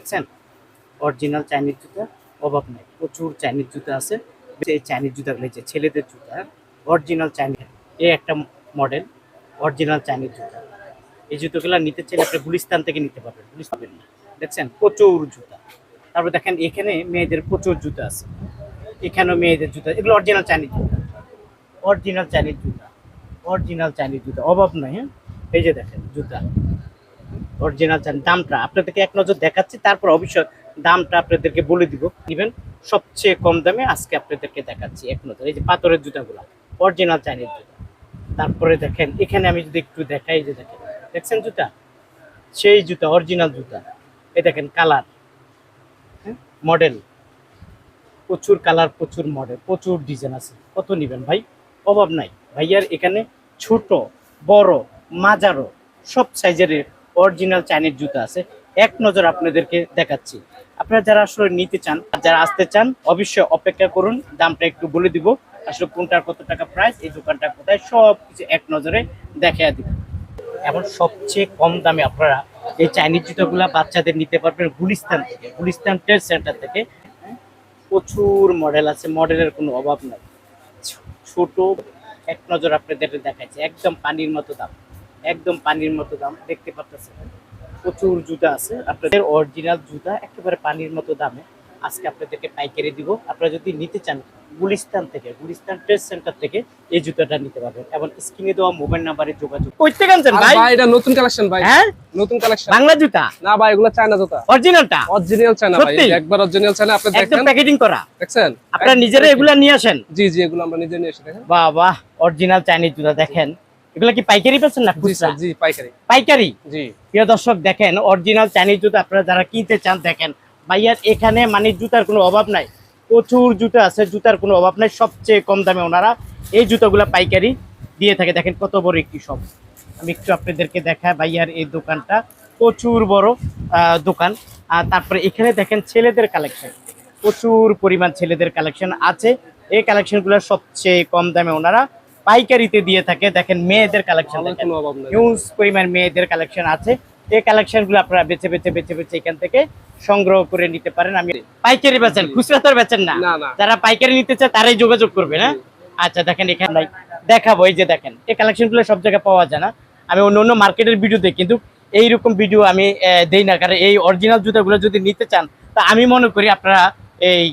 দেখছেন original Chinese জুতা অভাব নাই। প্রচুর চাইনিজ জুতা আছে। এই চাইনিজ জুতাগুলো যে ছেলেদের জুতা অরিজিনাল চাইনিজ এই একটা মডেল অরিজিনাল চাইনিজ জুতা। এই জুতোগুলো নিতে চাইলে আপনি গুলিস্তান থেকে নিতে পারবেন। গুলিস পাবেন না। দেখছেন? প্রচুর জুতা। তারপর দেখেন, এখানে মেয়েদের প্রচুর জুতা আছে। এখানেও মেয়েদের জুতা। এগুলো অরিজিনাল চাইনিজ জুতা। অরিজিনাল চাইনিজ জুতা। অরিজিনাল চাইনিজ জুতা। অভাব নাই হ্যাঁ? এই যে দেখেন, জুতা। অরিজিনাল চান দামটা আপনাদেরকে এক নজর দেখাচ্ছি, তারপর অবশ্যই দামটা আপনাদেরকে বলে দিব। ইভেন সবচেয়ে কম দামে আজকে আপনাদেরকে দেখাচ্ছি এক নজর। এই যে পাথরের জুতাগুলো অরিজিনাল চাইনিজ জুতা। তারপরে দেখেন, এখানে আমি যদি একটু দেখাই যে দেখেন, দেখছেন জুতা? সেই জুতা অরিজিনাল জুতা। এই দেখেন কালার মডেল প্রচুর কালার প্রচুর মডেল প্রচুর ডিজাইন আছে। কত নেবেন ভাই? অভাব নাই। ভাইয়ার এখানে ছোট, বড় মাজারো সব সাইজের অরিজিনাল চাইনিজ জুতা আছে, এক নজর আপনাদেরকে দেখাচ্ছি। আপনারা যারা আসলে নিতে চান, যারা আসতে চান, অবশ্যই অপেক্ষা করুন, দামটা একটু বলে দিব। আসলে কোনটার কত টাকা প্রাইস এই দোকানটা কোথায় সব কিছু এক নজরে দেখাইয়া দিব। এখন সবচেয়ে কম দামে আপনারা এই চাইনিজ জুতোগুলা বাচ্চাদের নিতে পারবেন গুলিস্তান থেকে, গুলিস্তান ট্রেড সেন্টার থেকে। প্রচুর মডেল আছে মডেলের কোনো অভাব নাই। ছোট, এক নজর আপনাদের দেখাচ্ছে, একদম পানির মতো দাম। একদম পানির মতো দাম দেখতে পাচ্ছেন প্রচুর জুতা আছে। আপনাদের অরিজিনাল জুতা একেবারে পানির মতো দামে আজকে আপনাদেরকে পাইকারি দিব। আপনারা যদি নিতে চান গুলিস্তান থেকে গুলিস্তান ট্রেড সেন্টার থেকে এই জুতাটা নিতে পারবেন এবং স্ক্রিনে দেওয়া মোবাইল নাম্বারে যোগাযোগ করতে আর ভাই? ভাই এটা নতুন কালেকশন ভাই। হ্যাঁ? নতুন কালেকশন বাংলা জুতা? না ভাই এগুলো চায়না জুতা। অরিজিনালটা অরিজিনাল চায়না ভাই একবার অরিজিনাল চায়না আপনি দেখেন। একদম প্যাকেজিং করা। দেখছেন? আপনারা নিজেরা এগুলা নিয়ে আসেন। জি জি এগুলো আমরা নিজে নিয়ে এসে দেখেন। বাহ বাহ অরিজিনাল চাইনিজ জুতা দেখেন। এগুলা কি পাইকারি পাচ্ছেন না খুচরা? জি পাইকারি। পাইকারি? জি। প্রিয় দর্শক দেখেন অরিজিনাল চাইনিজ জুতা আপনারা যারা কিনতে চান দেখেন ভাইয়ার এখানে মানে জুতার কোনো অভাব নাই। প্রচুর জুতা আছে জুতার কোনো অভাব নাই সবচেয়ে কম দামে ওনারা এই জুতাগুলো পাইকারি দিয়ে থাকে। দেখেন কত বড় একটি শপ আমি একটু আপনাদেরকে দেখাই ভাইয়ার এই দোকানটা। প্রচুর বড় দোকান। আর তারপরে এখানে দেখেন ছেলেদের কালেকশন প্রচুর পরিমাণ ছেলেদের কালেকশন আছে। এই কালেকশনগুলো সবচেয়ে কম দামে ওনারা পাইকারিতে দিয়ে থাকে। দেখেন মেয়েদের কালেকশন হিউজ পরিমাণ মেয়েদের কালেকশন আছে। এই কালেকশনগুলো আপনারা বেছে বেছে বেছে বেছে এখান থেকে সংগ্রহ করে নিতে পারেন। আমি পাইকারি বেচেন খুচরা তো বেচেন না। যারা পাইকারি নিতে চায় তারাই যোগাযোগ করবে না? আচ্ছা দেখেন এখানে দেখাবো এই যে দেখেন। এই কালেকশনগুলো সব জায়গায় পাওয়া যায় না। আমি অন্য অন্য মার্কেটের ভিডিও দেখি কিন্তু এইরকম ভিডিও আমি দেই না। কারণ এই অরিজিনাল জুতাগুলো যদি নিতে চান তা আমি মনে করি আপনারা এই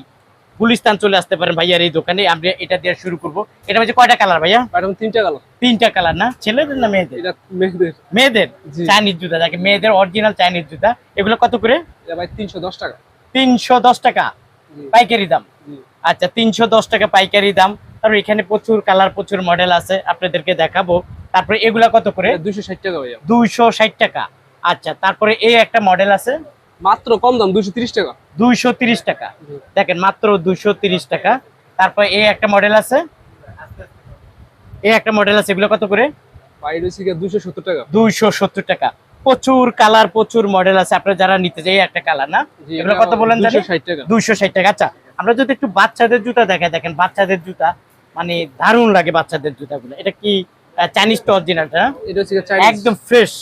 গুলিস্তান চলে আসতে পারেন ভাইয়ার এই দোকানে। আমরা এটা দিয়ে শুরু করব। এটা হচ্ছে কয়টা কালার ভাইয়া? তিনটা কালার। তিনটা কালার না? ছেলেদের না মেয়েদের? এটা মেঘদের মেয়েদের? চাইনিজ জুতা যাকে মেয়েদের অরিজিনাল চাইনিজ জুতা। এগুলো কত করে? এটা ভাই তিনশো দশ টাকা। তিনশো দশ টাকা। পাইকারি দাম? আচ্ছা তিনশো দশ টাকা পাইকারি দাম। তারপর এখানে প্রচুর কালার প্রচুর মডেল আছে। আপনাদেরকে দেখাবো। তারপরে এগুলা কত করে? এটা দুইশো ষাট টাকা ভাইয়া। দুইশো ষাট টাকা। আচ্ছা তারপরে এই একটা মডেল আছে? মাত্র কম দাম দুইশো তিরিশ টাকা। দুইশো তিরিশ টাকা। দেখেন মাত্র দুইশো তিরিশ টাকা। তারপরে এই একটা মডেল আছে। এই একটা মডেল আছে এগুলো কত করে? দুইশো সত্তর টাকা। প্রচুর কালার প্রচুর মডেল আছে। আপনারা যারা নিতে চাই একটা কালার না? এগুলো কত বলেন দুইশো ষাট টাকা। আচ্ছা আমরা যদি একটু বাচ্চাদের জুতা দেখা দেখেন বাচ্চাদের জুতা মানে দারুণ লাগে বাচ্চাদের জুতাগুলো। এটা কি চাইনিজ তো অরিজিনালটা একদম ফ্রেশ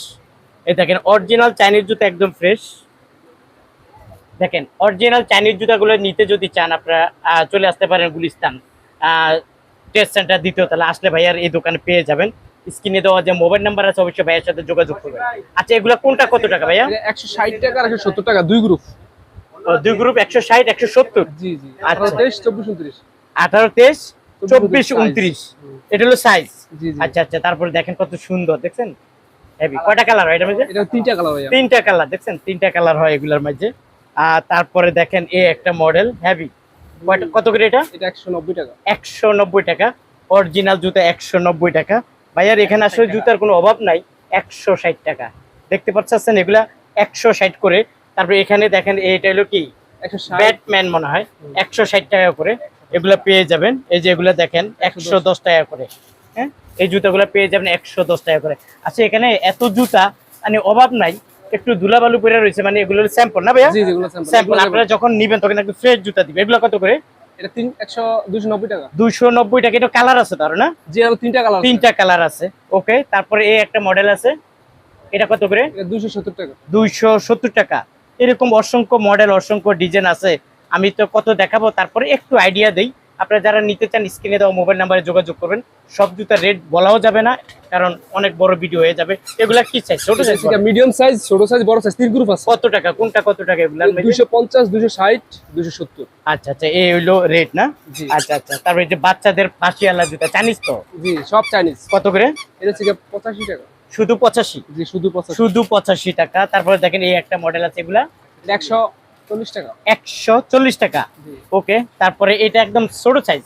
এই দেখেন অরিজিনাল চাইনিজ জুতা একদম ফ্রেশ দেখেন অরিজিনাল চাইনিজ জুতাগুলো নিতে যদি চান আপনারা চলে আসতে পারেন গুলিস্তান। টেস্ট সেন্টার দ্বিতীয় তাহলে আসলে ভাইয়ার এই দোকানে পেয়ে যাবেন। স্ক্রিনে দেওয়া যে মোবাইল নাম্বার আছে অবশ্যই ভাইয়ের সাথে যোগাযোগ করবেন। আচ্ছা এগুলো কোনটা কত টাকা ভাইয়া? একশো ষাট টাকা আর একশো সত্তর টাকা দুই গ্রুপ দুই গ্রুপ একশো ষাট একশো সত্তর? জি জি। আচ্ছা। তেইশ চব্বিশ উনত্রিশ। আঠারো তেইশ চব্বিশ উনত্রিশ। এটা হলো সাইজ আচ্ছা আচ্ছা তারপরে দেখেন কত সুন্দর দেখছেন? হেভি কয়টা কালার হয় এটা তিনটা কালার তিনটা কালার দেখছেন? তিনটা কালার হয় এগুলোর মধ্যে। আর তারপরে দেখেন এ একটা মডেল হেভি কত করে এটা? একশো নব্বই টাকা। একশো নব্বই টাকা। অরিজিনাল জুতা একশো নব্বই টাকা। ভাইয়ার এখানে আসলে জুতার কোনো অভাব নাই। একশো ষাট টাকা। দেখতে পাচ্ছেন এগুলা একশো ষাট করে। তারপরে এখানে দেখেন এটা হলো কি? ব্যাটম্যান মনে হয়। একশো ষাট টাকা করে। এগুলা পেয়ে যাবেন। এই যে এগুলা দেখেন একশো দশ টাকা করে। হ্যাঁ? এই জুতাগুলা পেয়ে যাবেন একশো দশ টাকা করে। আচ্ছা এখানে এত জুতা মানে অভাব নাই। একটু ধুলাবালু পরে রয়েছে মানে এগুলো স্যাম্পল না ভাইয়া? জি যেগুলো স্যাম্পল স্যাম্পল আপনারা যখন নিবেন তখন একটু ফ্রেশ জুতা দিবে। এগুলো কত করে? এটা তিন একশো দুশো নব্বই টাকা। দুইশো নব্বই টাকা এটা কালার আছে তার না? জি আরও তিনটা কালার তিনটা কালার আছে। ওকে তারপরে এই একটা মডেল আছে। এটা কত করে? এটা দুশো সত্তর টাকা। দুইশো সত্তর টাকা। এরকম অসংখ্য মডেল অসংখ্য ডিজাইন আছে। আমি তো কত দেখাবো তারপরে একটু আইডিয়া দেই। আপনারা যারা নিতে চান স্ক্রিনে দেওয়া মোবাইল নাম্বারে যোগাযোগ করবেন। সব জুতার রেট বলাও যাবে না কারণ অনেক বড় ভিডিও হয়ে যাবে। এগুলা কি চাই ছোট সাইজ মিডিয়াম সাইজ ছোট সাইজ বড় সাইজ তিন গ্রুপ আছে। কত টাকা? কোনটা কত টাকা এগুলা? দুইশো পঞ্চাশ দুইশো ষাট দুইশো সত্তর। আচ্ছা আচ্ছা এই হইল রেট না? আচ্ছা আচ্ছা তারপরে যে বাচ্চাদের ফাঁসিয়ালা জুতা জানিস তো? জি সব চাইনিজ কত করে? এটা গিয়ে পঁচাশি টাকা। শুধু পঁচাশি? জি শুধু পঁচাশি। শুধু পঁচাশি টাকা। তারপরে দেখেন এই একটা মডেল আছে এগুলা। এটা একশো চল্লিশ টাকা। একশো চল্লিশ টাকা। ওকে তারপরে এটা একদম ছোট সাইজ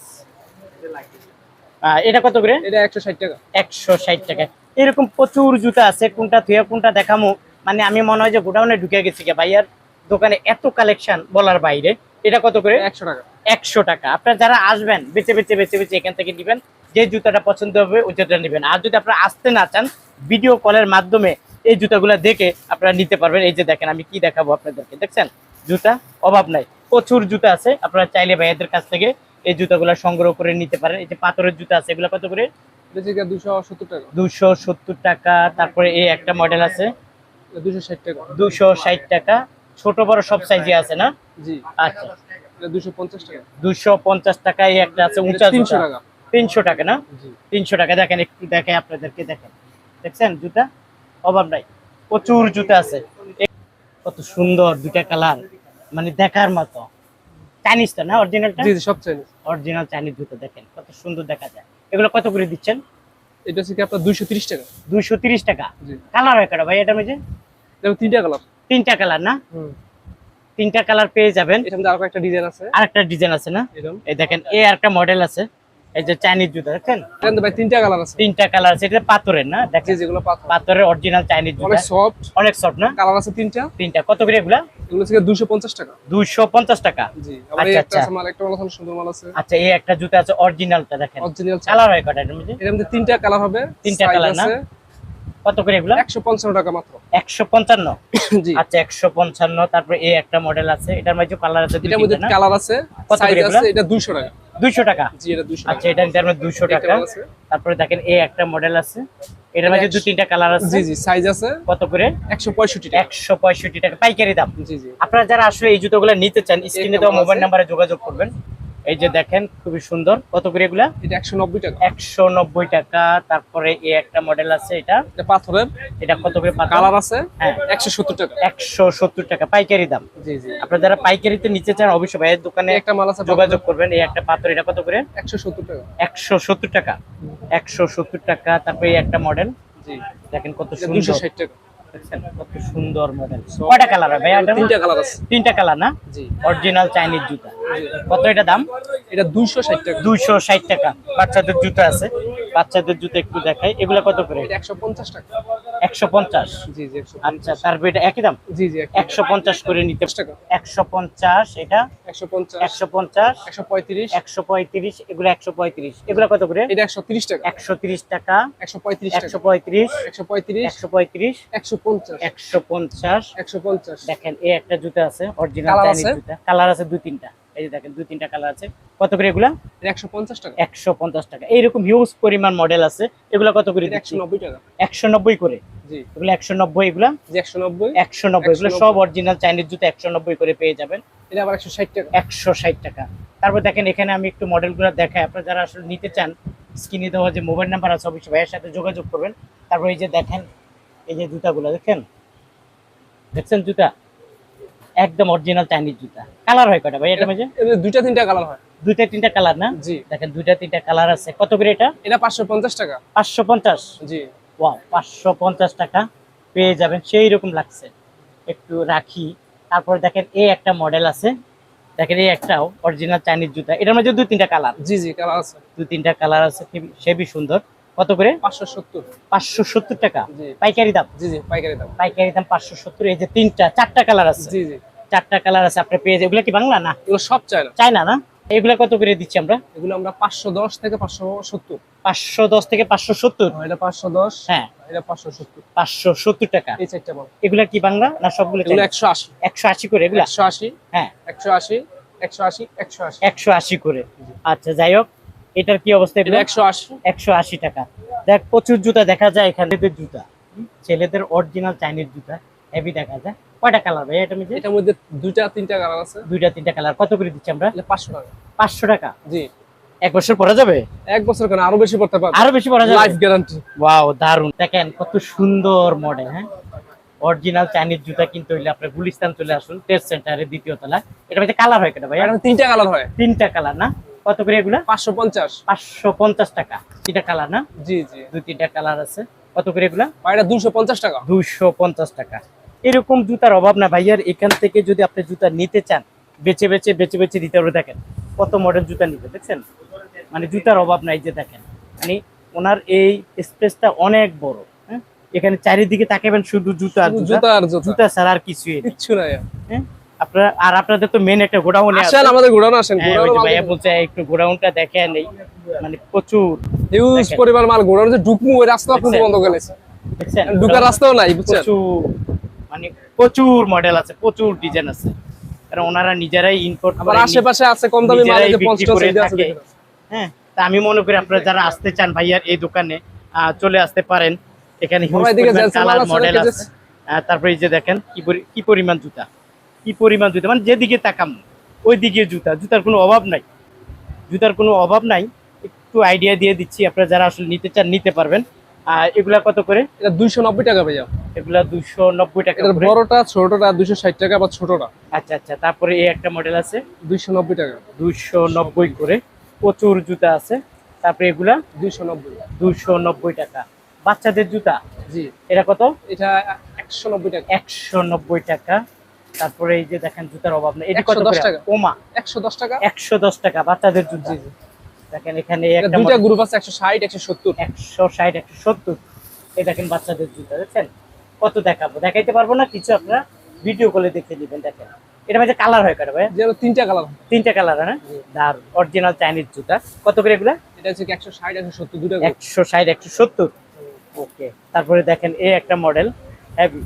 এটা কত করে? এটা একশো ষাট টাকা। একশো ষাট টাকা। এরকম প্রচুর জুতা আছে কোনটা থুয়ে কোনটা দেখামো। মানে আমি মনে হয় যে গোডাউনে ঢুকে গেছি ভাইয়ার দোকানে এত কালেকশন বলার বাইরে। এটা কত করে? একশো টাকা। একশো টাকা। আপনারা যারা আসবেন বেছে বেছে বেছে বেছে এখান থেকে নেবেন যে জুতাটা পছন্দ হবে ওই জুতাটা নেবেন। আর যদি আপনারা আসতে না চান ভিডিও কলের মাধ্যমে এই জুতাগুলো দেখে আপনারা নিতে পারবেন। এই যে দেখেন আমি কি দেখাবো আপনাদেরকে দেখছেন? জুতা অভাব নাই। প্রচুর জুতা আছে আপনারা চাইলে ভাইয়াদের কাছ থেকে এই জুতাগুলো সংগ্রহ করে নিতে পারেন। এই যে পাথরের জুতা আছে এগুলো কত করে? দুশো সত্তর টাকা। তারপরে এই একটা মডেল আছে। এটা দুশো ষাট টাকা। দুশো ষাট টাকা। ছোট বড় সব সাইজে আছে না? জি। আচ্ছা। পঞ্চাশ টাকা। দুশো পঞ্চাশ টাকা এই একটা আছে উঁচা তিনশো টাকা। তিনশো টাকা না? তিনশো টাকা। দেখেন একটু দেখে আপনাদেরকে দেখেন। দেখছেন জুতা? অভাব নাই। প্রচুর জুতা আছে। কত সুন্দর দুটা কালার। মানে দেখার মতো। চাইনিজ তো না অরিজিনালটা জি সব চাইনিজ অরিজিনাল চাইনিজ জুতো দেখেন কত সুন্দর দেখা যায়। এগুলো কত করে দিচ্ছেন? এটা হচ্ছে কি আপনার দুইশো তিরিশ টাকা। দুইশো তিরিশ টাকা। জি। কালার হয় কটা ভাই এটা মধ্যে? এটা তিনটা কালার তিনটা কালার না? হুম। তিনটা কালার পেয়ে যাবেন। এর মধ্যে আরও একটা ডিজাইন আছে। আরেকটা ডিজাইন আছে না? এই দেখেন এই আরেকটা মডেল আছে। এই যে চাইনিজ জুতো দেখেন ভাই তিনটা কালার আছে। তিনটা কালার আছে এটা পাথরের না? দেখেন। যেগুলো পাথরের অরিজিনাল চাইনিজ জুতো। অনেক সফট অনেক সফট না? কালার আছে তিনটা। তিনটা। কত করে এগুলা? এগুলো থেকে টাকা। জি আচ্ছা, একটা আচ্ছা। আছে মাল একটা মাল আছে সুন্দর মাল আছে। আচ্ছা এই একটা জুতো আছে অরিজিনালটা দেখেন। অরিজিনাল কালার হয় কটা মধ্যে? এর মধ্যে তিনটা কালার হবে তিনটা কালার না? কত করে এগুলা? একশো পঞ্চান্ন টাকা মাত্র। একশো পঞ্চান্ন? জি। আচ্ছা একশো পঞ্চান্ন তারপরে এই একটা মডেল আছে। এটার মধ্যে কালার আছে এটার মধ্যে কালার আছে কত সাইজ করে এগুলো? আছে এটা দুইশো টাকা। দুইশো টাকা? জি এটা দুইশো আচ্ছা এটা এটার মধ্যে দুইশো টাকা। আছে। তারপরে দেখেন এই একটা মডেল আছে। এটার মধ্যে দু তিনটা কালার আছে। জি জি সাইজ আছে। কত করে? একশো পঁয়ষট্টি টাকা। একশো পঁয়ষট্টি টাকা। পাইকারি দাম। জি জি। আপনারা যারা আসলে এই জুতোগুলো নিতে চান স্ক্রিনে দেওয়া মোবাইল? নাম্বারে যোগাযোগ করবেন। এই যে দেখেন খুবই সুন্দর। কত করে এগুলা? একশো নব্বই টাকা। একশো নব্বই টাকা। তারপরে এই একটা মডেল আছে এটা। পাথরের। এটা কত করে কালার আছে। হ্যাঁ। একশো সত্তর টাকা। একশো সত্তর টাকা। পাইকারি দাম। জি জি। আপনারা যারা পাইকারিতে নিতে চান অবশ্যই ভাইয়ের দোকানে একটা মাল আছে যোগাযোগ করবেন। এই একটা পাথর এটা কত করে? একশো সত্তর টাকা। একশো সত্তর টাকা। একশো সত্তর টাকা। তারপরে এই একটা মডেল জি। দেখেন কত এটা দুশো সুন্দর। ষাট টাকা। কত সুন্দর মডেল কয়টা কালার তিনটা কালার আছে। তিনটা কালার না? জি। অরিজিনাল চাইনিজ জুতা। কত এটা দাম? এটা টাকা। দুইশো ষাট টাকা। বাচ্চাদের জুতো আছে। বাচ্চাদের জুতো একটু দেখাই। এগুলো কত করে? এটা একশো পঞ্চাশ টাকা। একশো পঞ্চাশ। জি জি আচ্ছা তারপর এটা একই দাম? জি জি একশো পঞ্চাশ করে নিতে একশো পঞ্চাশ এটা? একশো পঞ্চাশ। একশো পঞ্চাশ। একশো পঁয়ত্রিশ। একশো পঁয়ত্রিশ এগুলো একশো পঁয়ত্রিশ। এগুলো কত করে? এটা একশো তিরিশ টাকা। একশো তিরিশ টাকা। একশো পঁয়ত্রিশ একশো পঁয়ত্রিশ। একশো পঁয়ত্রিশ। একশো পঁয়ত্রিশ। একশো পঞ্চাশ। একশো পঞ্চাশ। একশো পঞ্চাশ। দেখেন এই একটা জুতা আছে অরিজিনাল? জুতা। কালার আছে দুই তিনটা। এই যে দেখেন দুই তিনটা কালার আছে। কত করে এগুলা? একশো পঞ্চাশ টাকা। একশো পঞ্চাশ টাকা। এইরকম হিউজ পরিমাণ মডেল আছে। এগুলা কত করে একশো নব্বই টাকা। একশো নব্বই করে? জি। এগুলো একশো নব্বই এগুলা? একশো নব্বই। একশো নব্বই এগুলো সব অরিজিনাল চাইনিজ জুতো একশো নব্বই করে পেয়ে যাবেন। এটা আবার একশো ষাট টাকা। একশো ষাট টাকা। তারপর দেখেন এখানে আমি একটু মডেলগুলো দেখাই। আপনারা যারা আসলে নিতে চান স্ক্রিনে দেওয়া যে মোবাইল নাম্বার আছে অবশ্যই ভাইয়ের সাথে যোগাযোগ করবেন। তারপর এই যে দেখেন এই যে জুতাগুলো দেখেন? দেখছেন জুতা? একদম অরিজিনাল চাইনিজ জুতা। কালার হয় কটা ভাই এটা মাঝে দুইটা তিনটা কালার হয়। দুইটা তিনটা কালার না? জি। দেখেন দুইটা তিনটা কালার আছে। কত করে এটা? এটা পাঁচশো পঞ্চাশ টাকা। পাঁচশো পঞ্চাশ? জি। ওয়াও পাঁচশো পঞ্চাশ টাকা পেয়ে যাবেন। সেই রকম লাগছে। একটু রাখি। তারপর দেখেন এই একটা মডেল আছে। দেখেন এই একটাও অরিজিনাল চাইনিজ জুতা। এটার মধ্যে দুই তিনটা কালার জি জি কালার আছে। দুই তিনটা কালার আছে। সেবি সুন্দর। কত করে? পাঁচশো সত্তর। পাঁচশো সত্তর টাকা। জি। পাইকারি দাম? জি জি পাইকারি দাম। পাইকারি দাম পাঁচশো সত্তর। এই যে তিনটা চারটা কালার আছে। জি জি। চারটা কালার আছে আপনি পেয়ে এগুলো কি বাংলা না? এগুলো সব চাই না চায়না না? এগুলো কত করে দিচ্ছি আমরা? এগুলো আমরা পাঁচশো দশ থেকে পাঁচশো সত্তর। পাঁচশো দশ থেকে পাঁচশো সত্তর? এটা পাঁচশো দশ হ্যাঁ। এটা পাঁচশো সত্তর। পাঁচশো সত্তর টাকা। এই চারটা মাল এগুলা কি বাংলা না সবগুলো এগুলো একশো আশি। একশো আশি করে এগুলা? একশো আশি হ্যাঁ। একশো আশি একশো আশি একশো আশি। একশো আশি করে। আচ্ছা যাই হোক এটার কি অবস্থা এটা একশো আশি। একশো আশি টাকা। দেখ প্রচুর জুতা দেখা যায় এখানে। জুতা। ছেলেদের অরিজিনাল চাইনিজ জুতা। হেভি দেখা যায়। কয়টা কালার ভাই? এটা মধ্যে এটার মধ্যে দুইটা তিনটা কালার আছে। দুইটা তিনটা কালার কত করে দিচ্ছি আমরা? এটা পাঁচশো টাকা। পাঁচশো টাকা? জি। এক বছর পরা যাবে? এক বছর কেন? আরও বেশি পড়তে পারবে। আরও বেশি পরা যাবে? লাইফ গ্যারান্টি ওয়াও দারুণ দেখেন কত সুন্দর মডেল হ্যাঁ? অরিজিনাল চাইনিজ জুতা কিনতে হইলে আপনার গুলিস্তান চলে আসুন টেস্ট সেন্টারে দ্বিতীয় তলা এটা মধ্যে কালার হয় কেন ভাই? এখানে তিনটা কালার হয়। তিনটা কালার না? কত করে এগুলা? পাঁচশো পঞ্চাশ। পাঁচশো পঞ্চাশ টাকা। তিনটা কালার না? জি জি। দুই তিনটা কালার আছে। কত করে এগুলা? এটা দুশো পঞ্চাশ টাকা। দুইশো পঞ্চাশ টাকা। এরকম জুতার অভাব না। ভাইয়ার এখান থেকে যদি আপনি জুতা নিতে চান বেছে বেছে বেছে বেছে দিতে হবে। দেখেন কত মডেল জুতা নিতে দেখছেন? মানে জুতার অভাব নাই যে দেখেন। মানে ওনার এই স্পেসটা অনেক বড় হ্যাঁ? এখানে চারিদিকে তাকাবেন শুধু জুতা জুতা। আর জুতা। জুতা ছাড়া আর কিছুই নেই। কিচ্ছু নাই। হ্যাঁ? আপনারা আর আপনাদের তো মেন একটা গোডাউন আসেন আমাদের ঘোরানো আসেন। হ্যাঁ ঘোরানো ভাইয়া বলছে একটু গোডাউনটা দেখেন এই মানে প্রচুর। হিউজ। পরিমাণ মাল ঘোরানো যে ঢুকমু ওই রাস্তা কিন্তু বন্ধ করে। দেখছেন? ঢুকার রাস্তাও নাই বুঝছেন? প্রচুর। মানে প্রচুর মডেল আছে প্রচুর ডিজাইন আছে। কারণ ওনারা নিজেরাই ইম্পোর্ট আবার আশেপাশে আছে কম দামি মাল যে পঞ্চাশ আছে হ্যাঁ তা আমি মনে করি আপনারা যারা আসতে চান ভাইয়ার এই দোকানে চলে আসতে পারেন। এখানে কালার মডেল আছে তারপরে এই যে দেখেন কি কি পরিমাণ জুতা কি পরিমাণ জুতা মানে যেদিকে তাকাম ওই দিকে জুতা। জুতার কোনো অভাব নাই। জুতার কোনো অভাব নাই। একটু আইডিয়া দিয়ে দিচ্ছি আপনারা যারা আসলে নিতে চান নিতে পারবেন। আর এগুলা কত করে? এটা দুইশো নব্বই টাকা ভাইয়া। এগুলা দুইশো নব্বই টাকা এটার বড়টা ছোটটা দুইশো ষাট টাকা বা ছোটটা। আচ্ছা আচ্ছা তারপরে এই একটা মডেল আছে? দুইশো নব্বই টাকা। দুইশো নব্বই করে। প্রচুর জুতা আছে। তারপরে এগুলা? দুইশো নব্বই। দুইশো নব্বই টাকা। বাচ্চাদের জুতা? জি। এটা কত? এটা একশো নব্বই টাকা। একশো নব্বই টাকা। তারপরে এই যে দেখেন জুতার অভাব নেই। এটি কত 110 টাকা। ওমা। একশো দশ টাকা। একশো দশ টাকা বাচ্চাদের জুতা। দেখেন এখানে একটা দুইটা গ্রুপ আছে একশো ষাট একশো সত্তর। একশো ষাট একশো সত্তর। এই দেখেন বাচ্চাদের জুতা দেখছেন? কত দেখাবো? দেখাইতে পারব না কিছু আপনারা ভিডিও কলে দেখে দিবেন দেখেন। এটা মাঝে কালার হয় কাটা ভাই? যে তিনটা কালার তিনটা কালার হ্যাঁ? আর অরিজিনাল চাইনিজ জুতা। কত করে এগুলা? এটা হচ্ছে একশো ষাট একশো সত্তর দুটা group। একশো ষাট একশো সত্তর। ওকে তারপরে দেখেন এই একটা মডেল হ্যাভি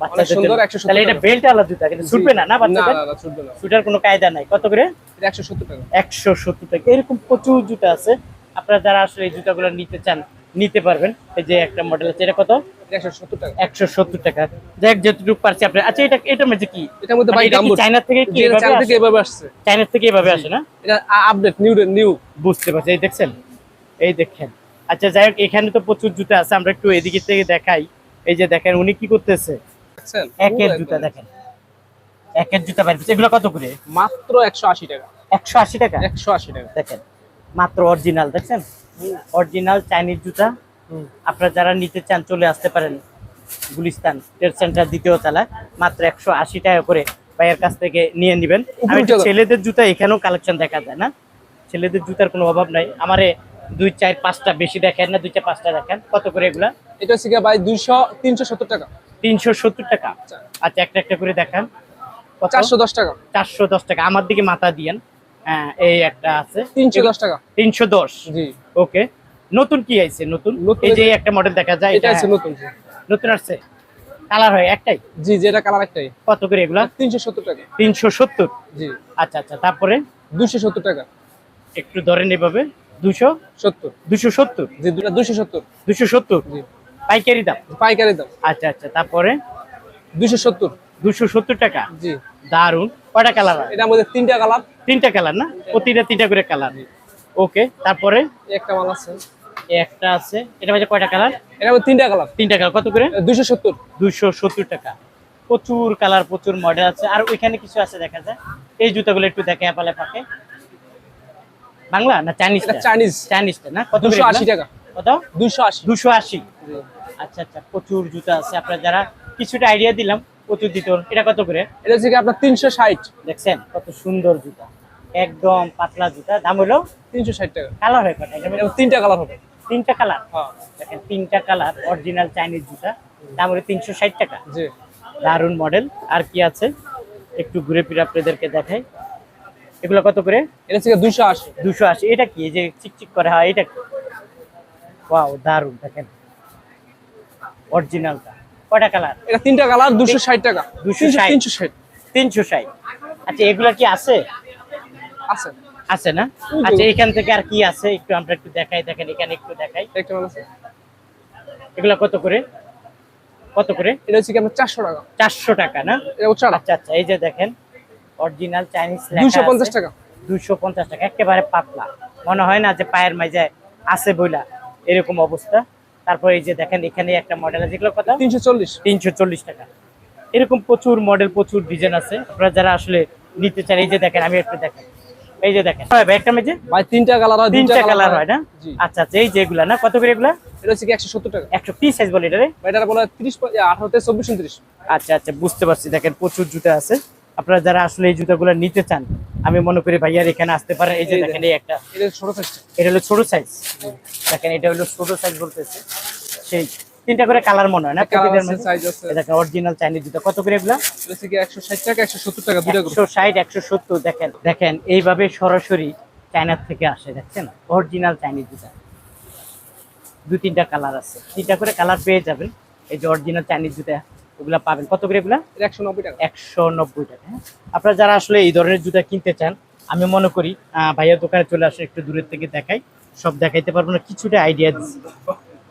বাচ্চাদের সুন্দর, 170 তাহলে এটা বেল্ট আলাদা জুতা কিন্তু ছুটবে না না না বাচ্চাদের? না না ছুটবে না। ছুটার কোনো কায়দা নাই। কত করে? এটা টাকা। একশো সত্তর টাকা। এরকম প্রচুর জুতা আছে। আপনারা যারা আসলে এই জুতাগুলো নিতে চান নিতে পারবেন। এই যে একটা মডেল আছে এটা কত? এটা একশো সত্তর টাকা। একশো সত্তর টাকা। যাই যতটুকু পারছি আপনি আচ্ছা এটা এটার মধ্যে কি? এটার মধ্যে মানে ভাই এটা কি চায়না থেকে কি এভাবে চায়না থেকে এভাবে আসছে। চায়না থেকে এভাবে আসে না? এটা আপডেট নিউ নিউ বুঝতে পারছি। এই দেখছেন? এই দেখেন। আচ্ছা যাই হোক এখানে তো প্রচুর জুতা আছে। আমরা একটু এদিকে থেকে দেখাই। এই যে দেখেন উনি কি করতেছে? দেখছেন? একের জুতা। দেখেন। একের জুতা বাইরে এগুলো কত করে? মাত্র একশো আশি টাকা। একশো আশি টাকা? একশো আশি টাকা। দেখেন মাত্র অরিজিনাল দেখছেন? অরিজিনাল চাইনিজ জুতা। আপনারা যারা নিতে চান চলে আসতে পারেন গুলিস্তান ট্রেড সেন্টার দ্বিতীয় তলায়। মাত্র একশো আশি টাকা করে ভাইয়ের কাছ থেকে নিয়ে নেবেন। আমি ছেলেদের জুতা এখানেও কালেকশন দেখা যায় না? ছেলেদের জুতার কোনো অভাব নাই। আমারে দুই চার পাঁচটা বেশি দেখেন না দুই চার পাঁচটা দেখেন। কত করে এগুলা? এটা হচ্ছে ভাই দুইশো তিনশো সত্তর টাকা। তিনশো সত্তর টাকা। আচ্ছা। একটা একটা করে দেখান? চারশো দশ টাকা। চারশো দশ টাকা। আমার দিকে মাথা দিয়েন। হ্যাঁ এই একটা আছে। তিনশো দশ টাকা। তিনশো দশ। জি। ওকে। নতুন কি আইছে? নতুন? এই যে একটা মডেল দেখা যায় এটা এটা আছে নতুন নতুন আসছে? কালার হয় একটাই? জি যেটা কালার একটাই। কত করে এগুলা? তিনশো সত্তর টাকা। তিনশো সত্তর। জি। আচ্ছা আচ্ছা তারপরে? দুশো সত্তর টাকা। একটু ধরেন এভাবে। দুশো সত্তর। দুশো সত্তর? জি দুটা দুশো সত্তর। দুশো সত্তর? জি। পাইকারি দাম? পাইকারি দাম। আচ্ছা আচ্ছা তারপরে? দুশো সত্তর। দুশো সত্তর টাকা? জি। দারুণ কয়টা কালার এটা আমাদের তিনটা কালার। তিনটা কালার না? প্রতিটা তিনটা করে কালার। ওকে তারপরে? একটা মাল আছে। একটা আছে। এটা মাঝে কয়টা কালার? এটা তিনটা কালার। তিনটা কালার। কত করে? দুশো সত্তর। দুইশো সত্তর টাকা। প্রচুর কালার প্রচুর মডেল আছে। আর ওইখানে কিছু আছে দেখা যায়? এই জুতাগুলো একটু দেখে অ্যাপালে পাকে বাংলা না চাইনিজ চাইনিজ। চাইনিজটা না? কত দুশো আশি টাকা। কত? দুশো আশি। দুশো আশি। আচ্ছা আচ্ছা প্রচুর জুতা আছে। আপনারা যারা কিছুটা আইডিয়া দিলাম প্রচুর দিত এটা কত করে? এটা হচ্ছে আপনার তিনশো ষাট। দেখছেন কত সুন্দর জুতা। একদম পাতলা জুতা। দাম হলো? তিনশো ষাট টাকা। কালার হয় কটা? তিনটা কালার হবে। তিনটা কালার? হ্যাঁ। দেখেন তিনটা কালার অরিজিনাল চাইনিজ জুতা। দাম হলো তিনশো ষাট টাকা। জি। দারুণ মডেল আর কি আছে? একটু ঘুরে ফিরে আপনাদেরকে দেখাই। এগুলো কত করে? এটা হচ্ছে গিয়ে দুশো আশি। দুশো আশি। এটা কি? এই যে চিকচিক করে হয় এটা কি? ওয়াও দারুণ দেখেন। অরিজিনালটা। কয়টা কালার? এটা তিনটা কালার দুশো ষাট টাকা। 260 তিনশো ষাট। তিনশো ষাট। আচ্ছা এগুলা কি আছে? আছে। আছে না? আচ্ছা এখান থেকে আর কি আছে? একটু আমরা একটু দেখাই দেখেন এখানে একটু দেখাই। একটা মাল আছে। এগুলা কত করে? কত করে? এটা হচ্ছে কি আপনার চারশো টাকা। চারশো টাকা না? এটা আচ্ছা আচ্ছা এই যে দেখেন অরিজিনাল চাইনিজ দুশো পঞ্চাশ টাকা। দুশো পঞ্চাশ টাকা একেবারে পাতলা। মনে হয় না যে পায়ের মাঝে আছে বইলা এরকম অবস্থা। তারপর এই যে দেখেন এখানে একটা মডেল আছে। কথা তিনশো চল্লিশ। তিনশো চল্লিশ টাকা। এরকম প্রচুর মডেল প্রচুর ডিজাইন আছে। আপনারা যারা আসলে নিতে চান এই যে দেখেন আমি একটু দেখেন। এই যে দেখেন। ভাই একটা মেজে? ভাই তিনটা কালার হয় তিনটা কালার হয়। না? আচ্ছা আচ্ছা এই যে এগুলা না কত করে এগুলা? এটা হচ্ছে কি একশো সত্তর টাকা। একশো কি সাইজ বলে এটা রে? ভাই এটা বলা হয় ত্রিশ আঠারো থেকে চব্বিশ উনত্রিশ। আচ্ছা আচ্ছা বুঝতে পারছি। দেখেন প্রচুর জুতা আছে। আপনারা যারা আসলে এই জুতাগুলো নিতে চান আমি মনে করি ভাইয়ার এখানে আসতে পারেন। এই যে দেখেন এই একটা। এটা ছোট সাইজটা এটা হলো ছোট সাইজ দেখেন এটা হলো ছোট সাইজ বলতেছে। সেই তিনটা করে কালার মনে হয় না? দেখেন অরিজিনাল চাইনিজ জুতা। কত করে এগুলা? একশো ষাট টাকা একশো সত্তর টাকা দুটা করে। একশো ষাট একশো সত্তর দেখেন। দেখেন এইভাবে সরাসরি চায়নার থেকে আসে দেখছেন? অরিজিনাল চাইনিজ জুতা। দু তিনটা কালার আছে। তিনটা করে কালার পেয়ে যাবেন। এই যে অরিজিনাল চাইনিজ জুতা। ওগুলা পাবেন। কত করে এগুলা? একশো নব্বই টাকা। একশো নব্বই টাকা হ্যাঁ? আপনারা যারা আসলে এই ধরনের জুতা কিনতে চান আমি মনে করি ভাইয়ার দোকানে চলে আসে একটু দূরের থেকে দেখাই। সব দেখাইতে পারব না কিছুটা আইডিয়া দিচ্ছি।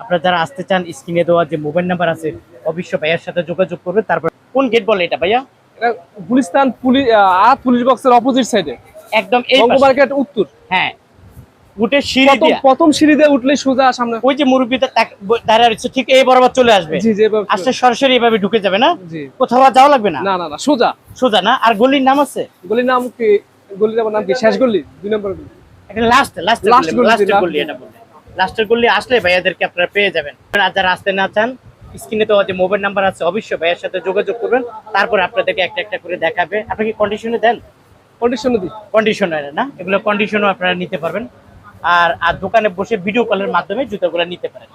আপনারা যারা আসতে চান স্ক্রিনে দেওয়া যে মোবাইল নাম্বার আছে অবশ্যই ভাইয়ার সাথে যোগাযোগ করবে। তারপর কোন গেট বলে এটা ভাইয়া? এটা গুলিস্তান পুলিশ পুলিশ বক্সের অপোজিট সাইডে একদম এই। মার্কেট উত্তর। হ্যাঁ উঠে সিঁড়ি দিয়া। প্রথম সিঁড়িতে উঠলে সোজা সামনে। ওই যে মুরব্বীটা দাঁড়িয়ে রয়েছে ঠিক এই বরাবর চলে আসবে। জি জি আসলে সরাসরি এভাবে ঢুকে যাবে না? কোথাও আর যাওয়া লাগবে না? না না না সোজা। সোজা না? আর গলির নাম আছে? গলির নাম কি? গলির নাম কি? শেষ গলি? দুই নম্বর গলি। এটা লাস্ট লাস্ট Last গলি, লাস্টের last গলি গলি। এটা বলে লাস্টের গলি আসলে ভাইয়াদেরকে আপনারা পেয়ে যাবেন। আর যারা আসতে না চান স্ক্রিনে তো যে মোবাইল নাম্বার আছে অবশ্যই ভাইয়ের সাথে যোগাযোগ করবেন। তারপর আপনাদেরকে একটা একটা করে দেখাবে। আপনি কি কন্ডিশনে দেন? কন্ডিশন দিই। কন্ডিশনার না? এগুলো কন্ডিশনও আপনারা নিতে পারবেন। আর আর দোকানে বসে ভিডিও কলের মাধ্যমে জুতোগুলো নিতে পারেন।